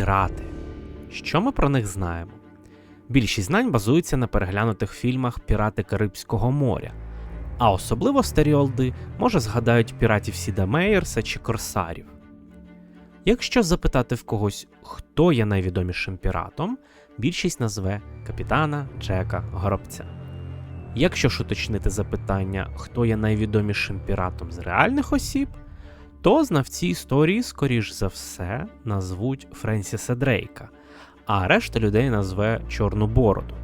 пірати. Що ми про них знаємо? Більшість знань базується на переглянутих фільмах Пірати Карибського моря, а особливо старі олди, може згадають піратів Сіда Мейерса чи Корсарів. Якщо запитати в когось, хто є найвідомішим піратом, більшість назве капітана Джека Горобця. Якщо ж уточнити запитання, хто є найвідомішим піратом з реальних осіб, то знавці історії, скоріш за все, назвуть Френсіса Дрейка, а решта людей назве Чорну Бороду.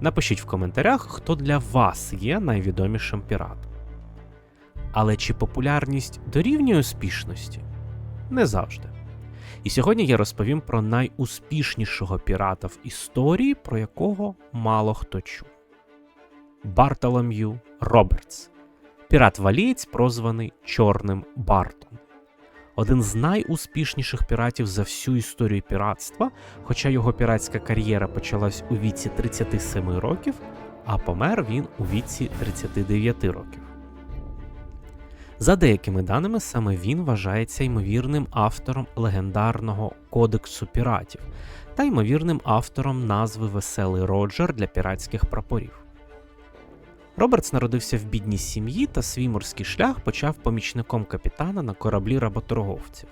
Напишіть в коментарях, хто для вас є найвідомішим піратом. Але чи популярність дорівнює успішності? Не завжди. І сьогодні я розповім про найуспішнішого пірата в історії, про якого мало хто чув. Бартолом'ю Робертс. Пірат-валієць, прозваний Чорним Бартом. Один з найуспішніших піратів за всю історію піратства, хоча його піратська кар'єра почалась у віці 37 років, а помер він у віці 39 років. За деякими даними, саме він вважається ймовірним автором легендарного Кодексу піратів та ймовірним автором назви Веселий Роджер для піратських прапорів. Робертс народився в бідній сім'ї та свій морський шлях почав помічником капітана на кораблі работорговців.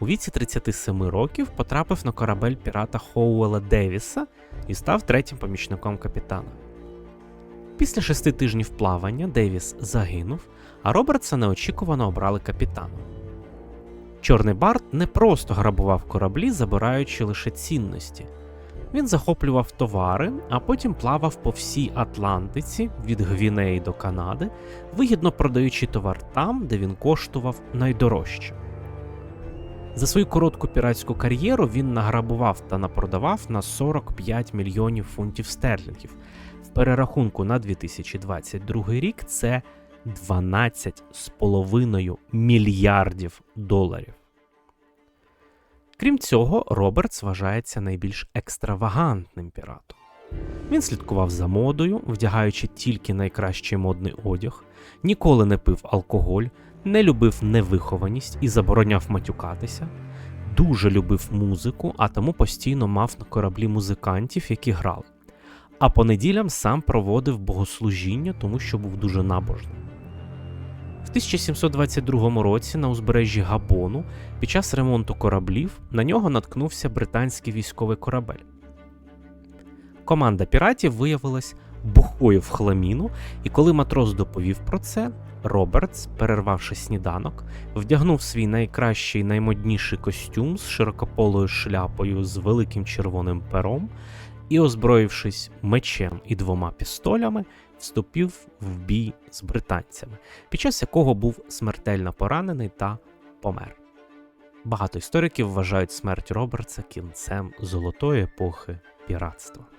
У віці 37 років потрапив на корабель пірата Хоуела Девіса і став третім помічником капітана. Після шести тижнів плавання Девіс загинув, а Робертса неочікувано обрали капітаном. Чорний Барт не просто грабував кораблі, забираючи лише цінності. Він захоплював товари, а потім плавав по всій Атлантиці від Гвінеї до Канади, вигідно продаючи товар там, де він коштував найдорожче. За свою коротку піратську кар'єру він награбував та напродавав на 45 мільйонів фунтів стерлінгів. В перерахунку на 2022 рік це 12,5 мільярдів доларів. Крім цього, Робертс вважається найбільш екстравагантним піратом. Він слідкував за модою, вдягаючи тільки найкращий модний одяг, ніколи не пив алкоголь, не любив невихованість і забороняв матюкатися, дуже любив музику, а тому постійно мав на кораблі музикантів, які грали. А по неділям сам проводив богослужіння, тому що був дуже набожним. В 1722 році на узбережжі Габону під час ремонту кораблів на нього наткнувся британський військовий корабель. Команда піратів виявилась бухою в хламіну, і коли матрос доповів про це, Робертс, перервавши сніданок, вдягнув свій найкращий наймодніший костюм з широкополою шляпою з великим червоним пером і, озброївшись мечем і двома пістолями, вступив в бій з британцями, під час якого був смертельно поранений та помер. Багато істориків вважають смерть Робертса кінцем золотої епохи піратства.